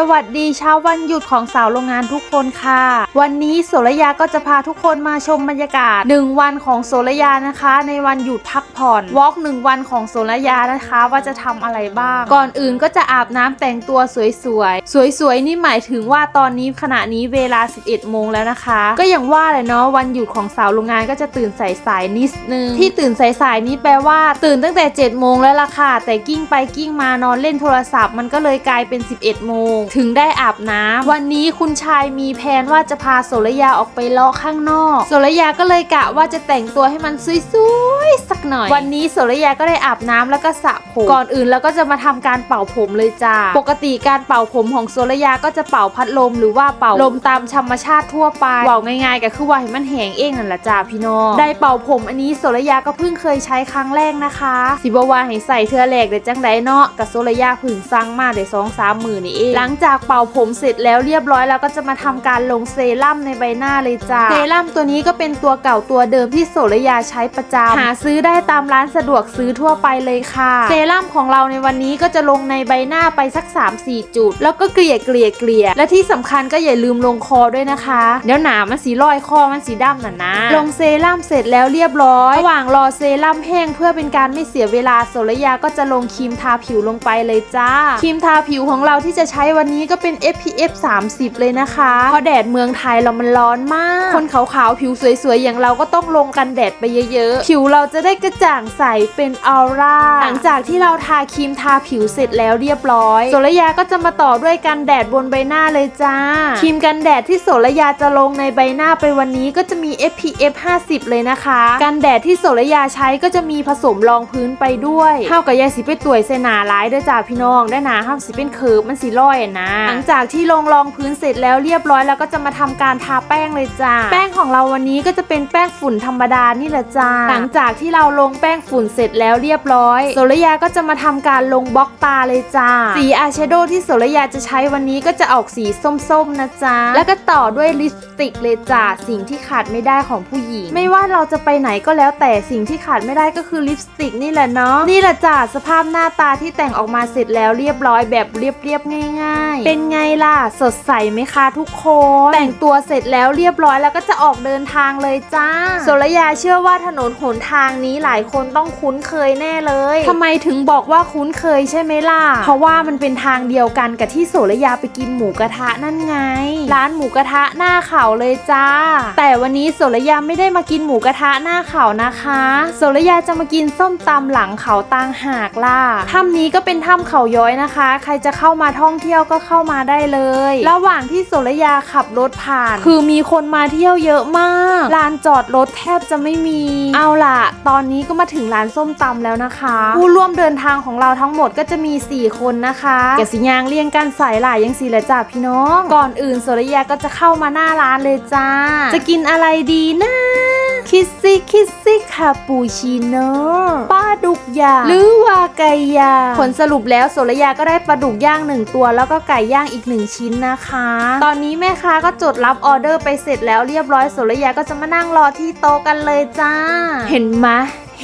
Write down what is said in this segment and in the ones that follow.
สวัสดีเช้าวันหยุดของสาวโรงงานทุกคนค่ะ วันนี้โสระยาก็จะพาทุกคนมาชมบรรยากาศ 1 วันของโสระยานะคะ ในวันหยุดพักผ่อนวอล์กหนึ่งวันของโสระยานะคะ ว่าจะทำอะไรบ้าง ก่อนอื่นก็จะอาบน้ำแต่งตัวสวยๆ สวยๆ นี่หมายถึงว่าตอนนี้ขณะนี้เวลา 11 โมงแล้วนะคะ ก็อย่างว่าเลยเนาะวันหยุดของสาวโรงงานก็จะตื่นสายๆนิดนึงที่ตื่นสายๆนี้แปลว่า ตื่นตั้งแต่7โมงแล้วล่ะค่ะแต่กิ้งไปกิ้งมานอนเล่นโทรศัพท์ มันก็เลยกลายเป็น 11 โมงถึงได้อาบน้ำวันนี้คุณชายมีแผนว่าจะพาโสระยาออกไปเลาะข้างนอกโสระยาก็เลยกะว่าจะแต่งตัวให้มันสวยๆสักหน่อย วันนี้โสระยาก็ได้อาบน้ำแล้วก็สระผมก่อนอื่นแล้วก็จะมาทำการเป่าผมเลยจ้าปกติการเป่าผมของโสระยาก็จะเป่าพัดลมหรือว่าเป่าลมตามธรรมชาติทั่วไปเป่าง่ายๆก็คือว่าให้มันแห้งเองนั่นแหละจ้าพี่น้องได้เป่าผมอันนี้โสระยาก็เพิ่งเคยใช้ครั้งแรกนะคะสิบวาให้ใส่เทือแหลกเดี๋ยวจังไดเนาะกับโซระยาผึ่งสั่งมาเดี๋ยวสองสามหมื่นนี่เองหลังจากเป่าผมเสร็จแล้วเรียบร้อยแล้วก็จะมาทำการลงเซรั่มในใบหน้าเลยจ้าเซรั่มตัวนี้ก็เป็นตัวเก่าตัวเดิมที่โสระยาใช้ประจำหาซื้อได้ตามร้านสะดวกซื้อทั่วไปเลยค่ะ เซรั่มของเราในวันนี้ก็จะลงในใบหน้าไปสัก 3-4 จุด แล้วก็เกลี่ยเกลี่ยเกลี่ยและที่สำคัญก็อย่าลืมลงคอด้วยนะคะ เดี๋ยวหนามันสีลอยคอมันสีดำน่ะนะ ลงเซรั่มเสร็จแล้วเรียบร้อยระหว่างรอเซรั่มแห้งเพื่อเป็นการไม่เสียเวลาโสระยาก็จะลงครีมทาผิวลงไปเลยจ้าครีมทาผิวของเราที่จะใช้วันนี้ก็เป็น SPF 30 เลยนะคะ เพราะแดดเมืองไทยเรามันร้อนมาก คนขาวๆ ผิวสวยๆ อย่างเราก็ต้องลงกันแดดไปเยอะๆ ผิวเราจะได้กระจ่างใสเป็นออร่า หลังจากที่เราทาครีมทาผิวเสร็จแล้วเรียบร้อยโสระยาก็จะมาต่อด้วยกันแดดบนใบหน้าเลยจ้า ครีมกันแดดที่โสระยาจะลงในใบหน้าไปวันนี้ก็จะมี SPF 50 เลยนะคะ กันแดดที่โสระยาใช้ก็จะมีผสมรองพื้นไปด้วย เท่ากับยาสีไปต่วยเสหนาร้ายเด้วยจ้าพี่น้องได้หนาห้ามสีเป็นเคิร์ฟมันสีร้อยอะนะ หลังจากที่ลงรองพื้นเสร็จแล้วเรียบร้อยแล้วก็จะมาทำการทาแป้งเลยจ้าแป้งของเราวันนี้ก็จะเป็นแป้งฝุ่นธรรมดานี่แหละจ้าหลังจากที่เราลงแป้งฝุ่นเสร็จแล้วเรียบร้อยโสระยาก็จะมาทำการลงบล็อกตาเลยจ้าสีอายแชโดว์ที่โสระยาจะใช้วันนี้ก็จะออกสีส้มๆนะจ๊ะแล้วก็ต่อด้วยลิปสติกเลยจ้าสิ่งที่ขาดไม่ได้ของผู้หญิง ไม่ว่าเราจะไปไหนก็แล้วแต่สิ่งที่ขาดไม่ได้ก็คือลิปสติกนี่แหละเนาะนี่แหละจ้าสภาพหน้าตาที่แต่งออกมาเสร็จแล้วเรียบร้อยแบบเรียบๆง่ายๆเป็นไงล่ะ สดใสไหมคะทุกคน แต่งตัวเสร็จแล้วเรียบร้อยแล้วก็จะออกเดินทางเลยจ้าโสระยาเชื่อว่าถนนหนทางนี้หลายคนต้องคุ้นเคยแน่เลยทำไมถึงบอกว่าคุ้นเคยใช่ไหมล่ะ เพราะว่ามันเป็นทางเดียวกันกับที่โสระยาไปกินหมูกระทะนั่นไง ร้านหมูกระทะหน้าเขาเลยจ้า แต่วันนี้โสระยาไม่ได้มากินหมูกระทะหน้าเขานะคะโสระยาจะมากินส้มตำหลังเขาต่างหากล่ะถ้ำนี้ก็เป็นถ้ำเขาย้อยนะคะ ใครจะเข้ามาท่องเที่ยวก็เข้ามาได้เลย ระหว่างที่โสระยาขับรถผ่าน คือมีคนมาเที่ยวเยอะมากลานจอดรถแทบจะไม่มี เอาล่ะ ตอนนี้ก็มาถึงร้านส้มตำแล้วนะคะ ผู้ร่วมเดินทางของเราทั้งหมดก็จะมี 4 คนนะคะแกะสิยางเรียงกันสายหลายยังสีแหละจ้าพี่น้อง ก่อนอื่นโสระยาก็จะเข้ามาหน้าร้านเลยจ้า จะกินอะไรดีนะ คิสซี่คิสซี่คาปูชิโน่ป้าดุกย่างหรือว่าไก่ย่างผลสรุปแล้วโสระยาก็ได้ปลาดุกย่างหนึ่งตัว แล้วก็ไก่ย่างอีกหนึ่งชิ้นนะคะ ตอนนี้แม่ค้าก็จดรับออเดอร์ไปเสร็จแล้วเรียบร้อยโสระยาก็จะมานั่งรอที่โต๊ะกันเลยจ้า เห็นไหม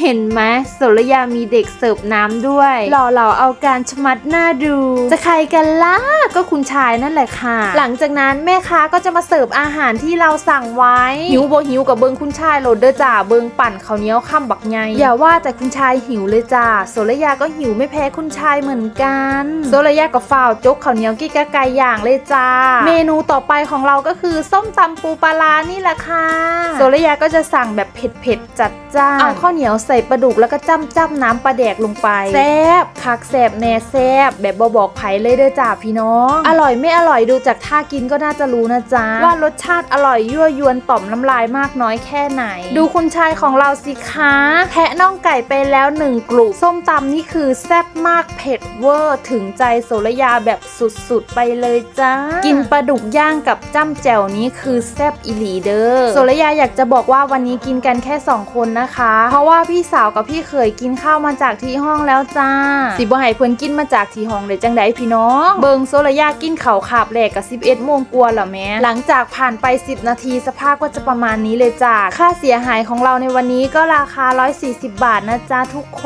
เห็นไหมโสระยามีเด็กเสิร์ฟน้ำด้วย หล่อหลาเอาการชมัดหน้าดู จะใครกันล่ะก็คุณชายนั่นแหละค่ะ หลังจากนั้นแม่ค้าก็จะมาเสิร์ฟอาหารที่เราสั่งไว้ หิวบ่หิวกับเบิงคุณชายโหลดเด้อจ้าเบิงปั่นข้าเนียวข้ามบักไงอย่าว่าแต่คุณชายหิวเลยจ้าโสระยาก็หิวไม่แพ้คุณชายเหมือนกันโสระยาก็ฝ่าวจกข้าเนียวกี้กะไก่อย่างเลยจ้า เมนูต่อไปของเราก็คือส้มตำปูปลาร้านี่แหละค่ะโสระยาก็จะสั่งแบบเผ็ดๆจัดจ้านเอาข้าวเหนียวใส่ปลาดุกแล้วก็จ้ำจ้ำน้ำปลาแดกลงไปแซบคักแซบแน่แซบแบบบบอกไผเลยเด้อจ้าพี่น้อง อร่อยไม่อร่อยดูจากท่ากินก็น่าจะรู้นะจ๊ะว่ารสชาติอร่อยยั่วยวนต่อมน้ำลายมากน้อยแค่ไหน ดูคุณชายของเราสิคะแทะน่องไก่ไปแล้วหนึ่งกลุ่มส้มตำนี่คือแซ่บมากเผ็ดเวอร์ถึงใจโสระยาแบบสุดๆไปเลยจ้ากินปลาดุกย่างกับจ้ำแจ่วนี้คือแซ่บอีหลีเด้อโสระยาอยากจะบอกว่าวันนี้กินกันแค่สองคนนะคะ เพราะว่าพี่สาวกับพี่เขยกินข้าวมาจากที่ห้องแล้วจ้า สิบ่ให้เพิ่นกินมาจากที่ห้องได้จังไดพี่น้อง เบิงโซลยากินเขาขาบแหลกกับ 11โมงกว่าแล้วแม่หลังจากผ่านไป 10 นาทีสภาพก็จะประมาณนี้เลยจ้าค่าเสียหายของเราในวันนี้ก็ราคา 140 บาทนะจ๊ะทุกค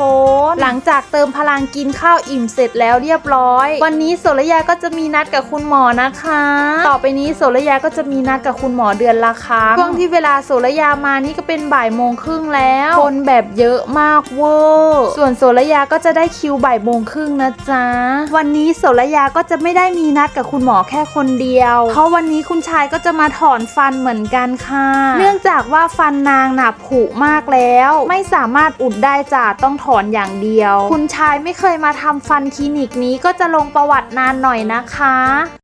น หลังจากเติมพลังกินข้าวอิ่มเสร็จแล้วเรียบร้อย วันนี้โสระยาก็จะมีนัดกับคุณหมอนะคะ ต่อไปนี้โสระยาก็จะมีนัดกับคุณหมอเดือนละครั้งช่วงที่เวลาโสระยามานี่ก็เป็นบ่ายโมงครึ่งแล้วคนแบบเยอะมากเวอร์ส่วนโสระยาก็จะได้คิวบ่ายโมงครึ่งนะจ๊ะ วันนี้โสระยาก็จะไม่ได้มีนัดกับคุณหมอแค่คนเดียว เพราะวันนี้คุณชายก็จะมาถอนฟันเหมือนกันค่ะ เนื่องจากว่าฟันนางหนาผุมากแล้ว ไม่สามารถอุดได้จ้ะต้องถอนอย่างเดียว คุณชายไม่เคยมาทำฟันคลินิกนี้ก็จะลงประวัตินานหน่อยนะคะ